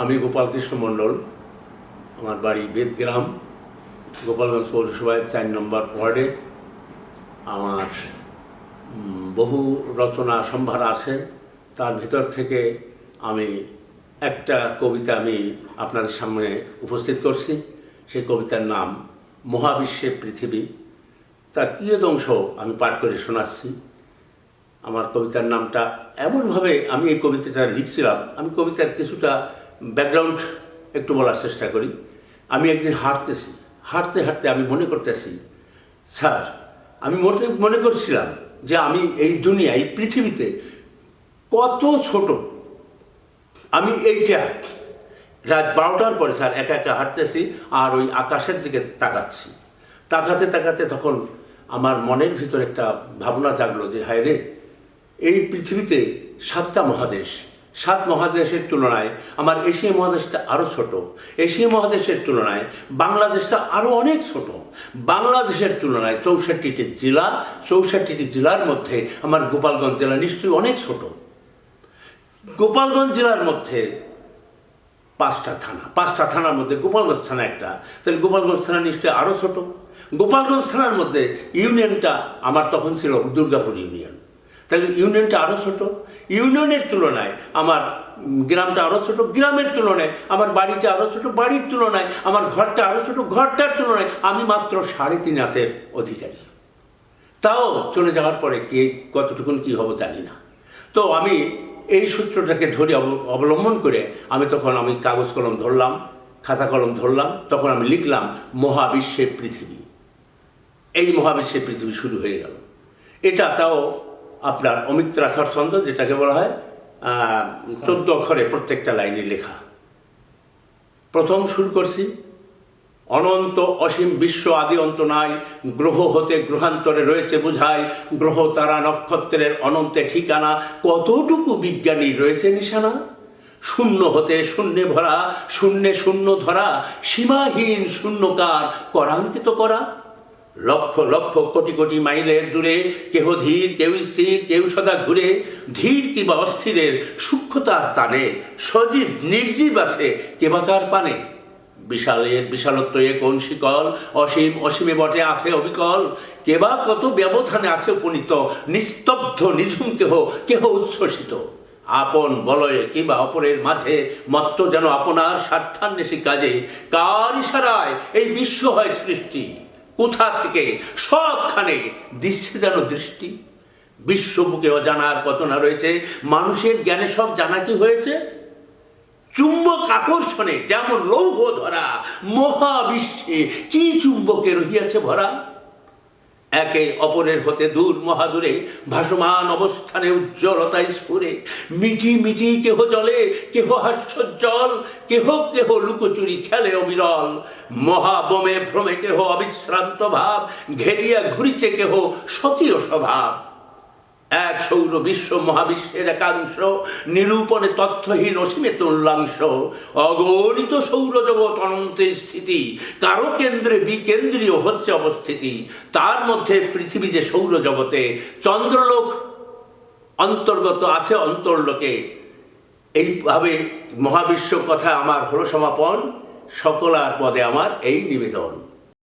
আমি গোপালকৃষ্ণ মণ্ডল, আমার বাড়ি বেদগ্রাম, গোপালগঞ্জ পৌরসভায় চার নম্বর ওয়ার্ডে। আমার বহু রচনা সম্ভার আছে। তার ভিতর থেকে আমি একটা কবিতা আমি আপনাদের সামনে উপস্থিত করছি। সেই কবিতার নাম, মহাবিশ্বে পৃথিবী। তার কিয়দংশ আমি পাঠ করে শোনাচ্ছি। আমার কবিতার নামটা এমনভাবে আমি এই কবিতাটা লিখছিলাম। আমি কবিতার কিছুটা ব্যাকগ্রাউন্ড একটু বলার চেষ্টা করি। আমি একদিন হাঁটতেছি। হাঁটতে হাঁটতে আমি মনে করতেছি, স্যার, আমি মনে মনে করছিলাম যে আমি এই দুনিয়া এই পৃথিবীতে কত ছোট। আমি এইটা। রাত বারোটার পরে স্যার একা একা হাঁটতেছি আর ওই আকাশের দিকে তাকাচ্ছি। তাকাতে তাকাতে তখন আমার মনের ভিতর একটা ভাবনা জাগলো যে, হায় রে, এই পৃথিবীতে সাতটা মহাদেশ। সাত মহাদেশের তুলনায় আমার এশিয়া মহাদেশটা আরও ছোট। এশিয়া মহাদেশের তুলনায় বাংলাদেশটা আরও অনেক ছোট। বাংলাদেশের তুলনায় চৌষট্টিটি জেলা, চৌষট্টিটি জেলার মধ্যে আমার গোপালগঞ্জ জেলা নিশ্চয়ই অনেক ছোট। গোপালগঞ্জ জেলার মধ্যে পাঁচটা থানা। পাঁচটা থানার মধ্যে গোপালগঞ্জ থানা একটা। তাহলে গোপালগঞ্জ থানা নিশ্চয়ই আরও ছোট। গোপালগঞ্জ থানার মধ্যে ইউনিয়নটা আমার তখন ছিল দুর্গাপুর ইউনিয়ন। তাহলে ইউনিয়নটা আরও ছোটো। ইউনিয়নের তুলনায় আমার গ্রামটা আরও ছোটো, গ্রামের তুলনায় আমার বাড়িটা আরও ছোটো, বাড়ির তুলনায় আমার ঘরটা আরও ছোটো, ঘরটার তুলনায় আমি মাত্র সাড়ে তিন হাতের অধিকারী। তাও চলে যাওয়ার পরে কে কতটুকুন কী হব জানি না। তো আমি এই সূত্রটাকে ধরে অব- অবলম্বন করে আমি তখন আমি কাগজ কলম ধরলাম, খাতা কলম ধরলাম, তখন আমি লিখলাম, মহাবিশ্বের পৃথিবী। এই মহাবিশ্বের পৃথিবী শুরু হয়ে গেল। এটা তাও আপনার অমিত্রাক্ষর ছন্দ, যেটাকে বলা হয় চোদ্দ অক্ষরে প্রত্যেকটা লাইনে লেখা। প্রথম শুরু করছি, অনন্ত অসীম বিশ্ব আদি অন্ত নাই, গ্রহ হতে গ্রহান্তরে রয়েছে বুঝায় গ্রহ তারা নক্ষত্রের অনন্তে ঠিকানা, কতটুকু বিজ্ঞানী রয়েছে নিশানা? শূন্য হতে শূন্যে ভরা, শূন্যে শূন্য ধরা, সীমাহীন শূন্যকার, করাঙ্কিত করা। লক্ষ লক্ষ, কোটি কোটি মাইলের দূরে, কেহ ধীর, কেউ স্থির, কেউ সদা ঘুরে, ধীর কিংবা অস্থিরের সূক্ষ্মতার টানে, সজীব, নির্জীব আছে কেবাকার পানে? বিশালের বিশালত্ব এ কোন শিকল? অসীম, অসীমে বটে আছে অবিকল। কেবা কত ব্যবধানে আছে উপনীত? নিস্তব্ধ, নিঝুম কেহ কেহ উচ্ছ্বসিত? আপন বলয়ে কিংবা অপরের মাঝে, মত্ত যেন আপনার স্বার্থান্বেষী কাজে, কার ইশারায় এই বিশ্ব হয় সৃষ্টি? কোথা থেকে সবখানে দিচ্ছে যেন দৃষ্টি? বিশ্ব অজানার জানার কত না রয়েছে? মানুষের জ্ঞানে সব জানা কি হয়েছে? চুম্বক আকর্ষণে যেমন লৌহ ধরা, মহাবিশ্বে কি চুম্বকে রহিয়াছে ভরা? একে অপরের হতে দূর মহাদূরে, ভাসমান অবস্থানে উজ্জ্বলতায় স্ফুরে মিটি মিটি কেহ জলে, কেহ হাস্যজ্জ্বল কেহ কেহ লুকোচুরি খেলে অবিরল। মহাবমে ভ্রমে কেহ অবিশ্রান্ত ভাব, ঘেরিয়া ঘুরিছে কেহ সতীয় স্বভাব। এক সৌর বিশ্ব মহাবিশ্বের একাংশ, নিরূপণে তথ্যহীন অসীমে তুল্যাংশ। অগণিত সৌরজগৎ অনন্তের স্থিতি, কারও কেন্দ্রে বিকেন্দ্রীয় হচ্ছে অবস্থিতি। তার মধ্যে পৃথিবী যে সৌরজগতে চন্দ্রলোক অন্তর্গত আছে, অন্তর্লোকে। এইভাবে মহাবিশ্ব কথা আমার হলো সমাপন। সকলার পদে আমার এই নিবেদন।